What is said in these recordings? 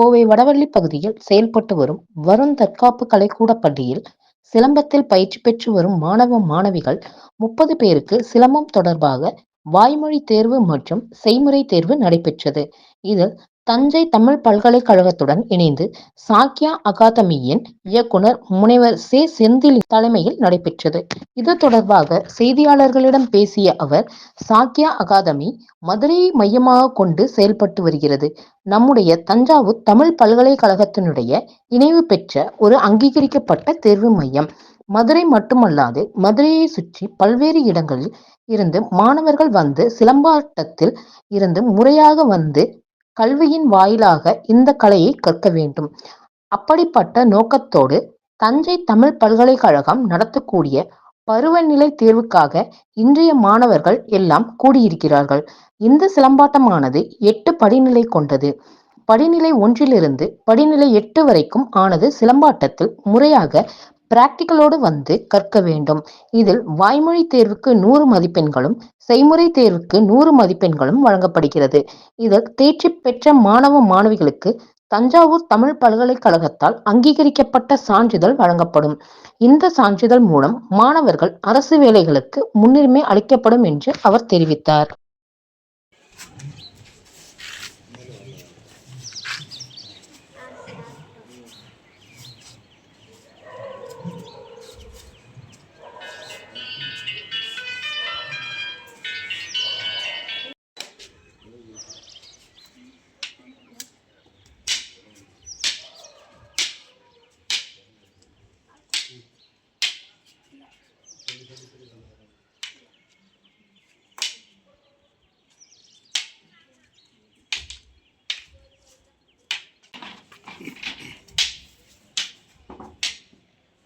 கோவை வடவள்ளி பகுதியில் செயல்பட்டு வரும் வருண் தற்காப்பு கலைக்கூட பள்ளியில் சிலம்பத்தில் பயிற்சி பெற்று வரும் மாணவ மாணவிகள் முப்பது பேருக்கு சிலம்பம் தொடர்பாக வாய்மொழி தேர்வு மற்றும் செய்முறை தேர்வு நடைபெற்றது. இதில் தஞ்சை தமிழ் பல்கலைக்கழகத்துடன் இணைந்து சாக்கியா அகாதமியின் இயக்குனர் முனைவர் சே. செந்தில் தலைமையில் நடைபெற்றது. இது தொடர்பாக செய்தியாளர்களிடம் பேசிய அவர் சாக்கியா அகாதமி மதுரையை மையமாக கொண்டு செயல்பட்டு வருகிறது. நம்முடைய தஞ்சாவூர் தமிழ் பல்கலைக்கழகத்தினுடைய இணைவு பெற்ற ஒரு அங்கீகரிக்கப்பட்ட தேர்வு மையம். மதுரை மட்டுமல்லாது மதுரையை சுற்றி பல்வேறு இடங்களில் இருந்து மாணவர்கள் வந்து சிலம்பாட்டத்தில் இருந்து முறையாக வந்து கல்வியின் வாயிலாக இந்த கலையை கற்க வேண்டும். அப்படிப்பட்ட நோக்கத்தோடு தஞ்சை தமிழ் பல்கலைக்கழகம் நடத்தக்கூடிய பருவநிலை தேர்வுக்காக இன்றைய மாணவர்கள் எல்லாம் கூடியிருக்கிறார்கள். இந்த சிலம்பாட்டமானது எட்டு படிநிலை கொண்டது. படிநிலை ஒன்றிலிருந்து படிநிலை எட்டு வரைக்கும் ஆனது சிலம்பாட்டத்தில் முறையாக பிராக்டிக்கலோடு வந்து கற்க வேண்டும். இதில் வாய்மொழி தேர்வுக்கு நூறு மதிப்பெண்களும் செய்முறை தேர்வுக்கு நூறு மதிப்பெண்களும் வழங்கப்படுகிறது. இதில் தேர்ச்சி பெற்ற மாணவ மாணவிகளுக்கு தஞ்சாவூர் தமிழ் பல்கலைக்கழகத்தால் அங்கீகரிக்கப்பட்ட சான்றிதழ் வழங்கப்படும். இந்த சான்றிதழ் மூலம் மாணவர்கள் அரசு வேலைகளுக்கு முன்னுரிமை அளிக்கப்படும் என்று அவர் தெரிவித்தார்.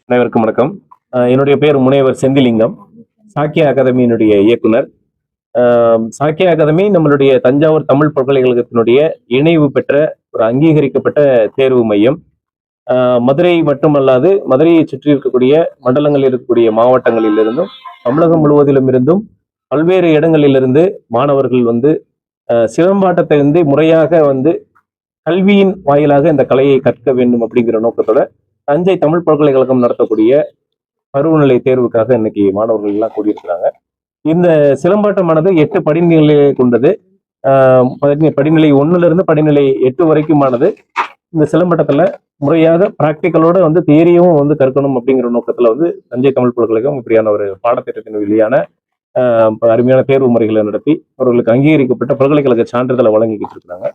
அனைவருக்கும் வணக்கம். என்னுடைய பேர் முனைவர் செந்திலிங்கம். சாக்கிய அகாதமியினுடைய இயக்குனர். சாக்கிய அகாதமி நம்மளுடைய தஞ்சாவூர் தமிழ் பல்கலைக்கழகத்தினுடைய இணைவு பெற்ற ஒரு அங்கீகரிக்கப்பட்ட தேர்வு மையம். மதுரை மட்டுமல்லாது மதுரையை சுற்றி இருக்கக்கூடிய மண்டலங்களில் இருக்கக்கூடிய மாவட்டங்களிலிருந்தும் தமிழகம் முழுவதிலும் இருந்தும் பல்வேறு இடங்களிலிருந்து மாணவர்கள் வந்து சிலம்பாட்டத்தை வந்து முறையாக வந்து கல்வியின் வாயிலாக இந்த கலையை கற்க வேண்டும் அப்படிங்கிற நோக்கத்தோட தஞ்சை தமிழ் பல்கலைக்கழகம் நடத்தக்கூடிய பருவநிலை தேர்வுக்காக இன்னைக்கு மாணவர்கள் எல்லாம் கூடியிருக்கிறாங்க. இந்த சிலம்பாட்டமானது எட்டு படிநிலை கொண்டது. படிநிலை ஒன்னுல இருந்து படிநிலை எட்டு வரைக்குமானது. இந்த சிலம்பாட்டத்துல முறையாக பிராக்டிக்கலோட வந்து தியரியும் வந்து கற்கணும் அப்படிங்கிற நோக்கத்துல வந்து தஞ்சை தமிழ் பல்கலைக்கழகம் இப்படியான ஒரு பாடத்திட்டத்தின் வெளியான அருமையான தேர்வு முறைகளை நடத்தி அவர்களுக்கு அங்கீகரிக்கப்பட்ட பல்கலைக்கழக சான்றிதழை வழங்கிக்கிட்டு இருக்காங்க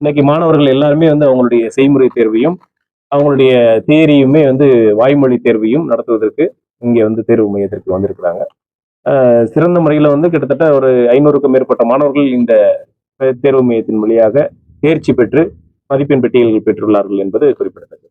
இன்னைக்கு மாணவர்கள் எல்லாருமே வந்து அவங்களுடைய செய்முறை தேர்வையும் அவங்களுடைய தேரியுமே வந்து வாய்மொழி தேர்வையும் நடத்துவதற்கு இங்கே வந்து தேர்வு மையத்திற்கு வந்திருக்கிறாங்க. சிறந்த முறையில் வந்து கிட்டத்தட்ட ஒரு ஐநூறுக்கும் மேற்பட்ட மாணவர்கள் இந்த தேர்வு மையத்தின் வழியாக தேர்ச்சி பெற்று மதிப்பெண் பெட்டியல்கள் பெற்றுள்ளார்கள் என்பது குறிப்பிடத்தக்கது.